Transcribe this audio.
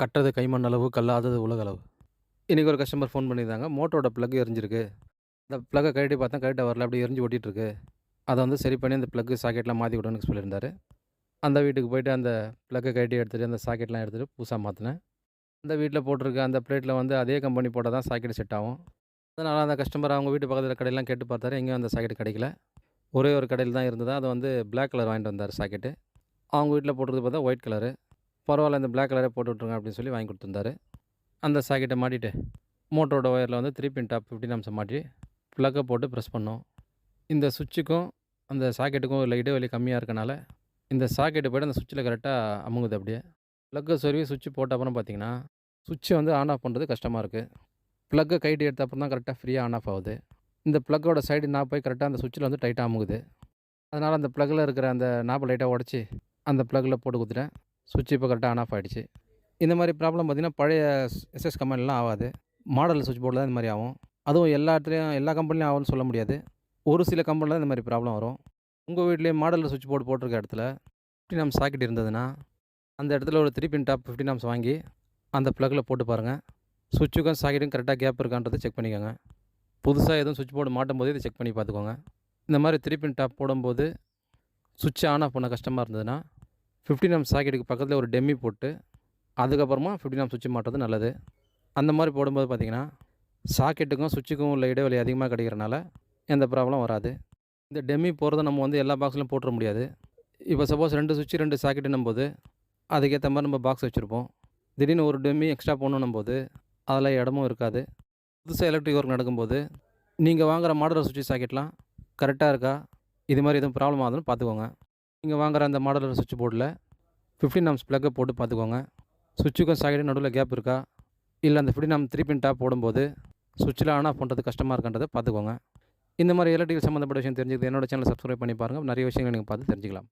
கட்டது கைமண் அளவு, கல்லாதது உலகளவு. இன்றைக்கி ஒரு கஸ்டமர் ஃபோன் பண்ணியிருந்தாங்க. மோட்டரோட ப்ளக் எரிஞ்சிருக்கு. அந்த ப்ளக்கை கழட்டி பார்த்தா கழட்ட வரல. அப்படியே எரிஞ்சு ஓட்டிகிட்ருக்கு அதை வந்து சரி பண்ணி அந்த ப்ளக்கு, சாக்கெட்லாம் மாற்றி விடணும்னு சொல்லியிருந்தார் அந்த வீட்டுக்கு போயிட்டு அந்த ப்ளக்கை கழட்டி எடுத்துகிட்டு அந்த சாக்கெட்லாம் எடுத்துகிட்டு புதுசாக மாற்றினேன் அந்த வீட்டில் போட்டிருக்க அந்த பிளேட்டில் வந்து அதே கம்பெனி போட்டால் தான் சாக்கெட் செட் ஆகும். அதனால் அந்த கஸ்டமர் அவங்க வீட்டு பக்கத்தில் கடையெல்லாம் கேட்டு பார்த்தாரு. எங்கேயும் அந்த சாக்கெட் கிடைக்கல. ஒரே ஒரு கடையில் தான் இருந்தது. அது வந்து பிளாக் கலர் வாங்கிட்டு வந்தார் சாக்கெட்டு. அவங்க வீட்டில் போட்டுறது பார்த்தா ஒயிட் கலரு. பரவாயில்ல இந்த பிளாக் கலரே போட்டு விட்ருங்க அப்படின்னு சொல்லி வாங்கி கொடுத்துருந்தாரு அந்த சாக்கெட்டை மாட்டிட்டு, மோட்டரோட ஒயரில் வந்து த்ரீ பின் டாப் ஃபிஃப்டின் அம்சம் மாட்டி, ப்ளக்கை போட்டு ப்ரெஸ் பண்ணோம். இந்த சுவிட்சுக்கும், அந்த சாக்கெட்டுக்கும் உள்ள இடைவெளி கம்மியாக இருக்கனால, இந்த சாக்கெட்டு போய்ட்டு அந்த சுவிட்சில் கரெக்டாக அமுங்குது அப்படியே. ப்ளக்க சொருவி சுவிட்ச் போட்ட அப்புறம் பார்த்தீங்கன்னா, சுவிட்சை வந்து ஆன் ஆஃப் பண்ணுறது கஷ்டமாக இருக்குது ப்ளக்க கைட்டு எடுத்த அப்புறம் தான் கரெக்டாக ஃப்ரீயாக ஆன் ஆஃப் ஆகுது இந்த ப்ளக்கோட சைடு நான் போய் கரெக்டாக அந்த சுவிட்சில் வந்து டைட்டாக அமுங்குது. அதனால் அந்த ப்ளக்கில் இருக்கிற அந்த நாப லைட்டாக உடச்சி அந்த ப்ளக்ல போட்டு கொடுத்துட்டேன் சுவிட்ச் இப்போ கரெக்டாக ஆன் ஆஃப் ஆயிடுச்சு. இந்த மாதிரி ப்ராப்ளம் பார்த்தீங்கன்னா, பழைய எஸ்எஸ் கம்பெனிலாம் ஆகாது மாடல் சுவிட்ச் போர்டில் தான் இந்த மாதிரி ஆகும். அதுவும் எல்லா இடத்துலையும் எல்லா கம்பெனிலையும் ஆகும்னு சொல்ல முடியாது. ஒரு சில கம்பெனில தான் இந்த மாதிரி ப்ராப்ளம் வரும். உங்கள் வீட்லேயே மாடல் சுவிட்ச் போர்டு போட்டிருக்க இடத்துல ஃபிஃப்டின் ஆம்ஸ் சாக்கெட் இருந்ததுன்னா, அந்த இடத்துல ஒரு three pin top fifteen amps வாங்கி, அந்த ப்ளக்கில் போட்டு பாருங்கள் சுவிட்சுக்கும் சாக்கெட்டுக்கும் கரெக்டாக கேப் இருக்கான்றத செக் பண்ணிக்கோங்க. புதுசாக எதுவும் சுவிட்ச் போர்டு மாட்டும்போது இதை செக் பண்ணி பார்த்துக்கோங்க. இந்த மாதிரி த்ரீ பின் டாப் போடும்போது, சுவிட்ச் ஆன் ஆஃப் பண்ண கஷ்டமாக இருந்ததுன்னா, ஃபிஃப்டின் ஆம் சாக்கெட்டுக்கு பக்கத்தில் ஒரு டெம்மி போட்டு, அதுக்கப்புறமா ஃபிஃப்டின் ஆம் சுவிட்ச் மாட்டுறது நல்லது. அந்த மாதிரி போடும்போது பார்த்தீங்கன்னா, சாக்கெட்டுக்கும் சுவிட்சுக்கும் உள்ள இடைவெளி அதிகமாக கிடைக்கிறனால, எந்த ப்ராப்ளம் வராது. இந்த டெம்மி போடுறத நம்ம வந்து எல்லா பாக்ஸ்லையும் போட்டுற முடியாது. இப்போ சப்போஸ் ரெண்டு சுவிட்ச் 2 சாக்கெட்டுன்னும்போது, அதுக்கேத்த மாரி நம்ம பாக்ஸ் வச்சுருப்போம் திடீர்னு ஒரு டெம்மி எக்ஸ்ட்ரா போடணுன்னும்போது, அதில் இடமும் இருக்காது. புதுசாக எலக்ட்ரிக் ஒர்க் நடக்கும்போது, நீங்கள் வாங்குகிற மாடல் சுவிட்ச் சாக்கெட்லாம் கரெக்டாக இருக்கா? இது மாதிரி எதுவும் ப்ராப்ளம் ஆகுதுன்னு பார்த்துக்கோங்க. நீங்கள் வாங்குற அந்த மாடலர் சுவிட்ச் போர்ட்ல 15 ஆம்ப்ஸ் ப்ளக்கை போட்டு பார்த்துக்கோங்க. சுவிட்சுக்கும் சாக்கெட்டுக்கும் நடுவில் கேப் இருக்கா? இல்லை அந்த 15 ஆம்ப் 3 பின் டாப் போடும்போது, சுவிட்சில் ஆன் ஆஃப் பண்ணுறது கஷ்டமாக இருக்கின்றதை பார்த்துக்கோங்க. இந்த மாதிரி எலக்ட்ரிக்கல் சம்மந்தப்பட்ட விஷயம் தெரிஞ்சுக்கிறது என்னோட சேனல் சப்ஸ்கிரைப் பண்ணி பாருங்கள் நிறைய விஷயங்கள் நீங்கள் பார்த்து தெரிஞ்சுக்கலாம்.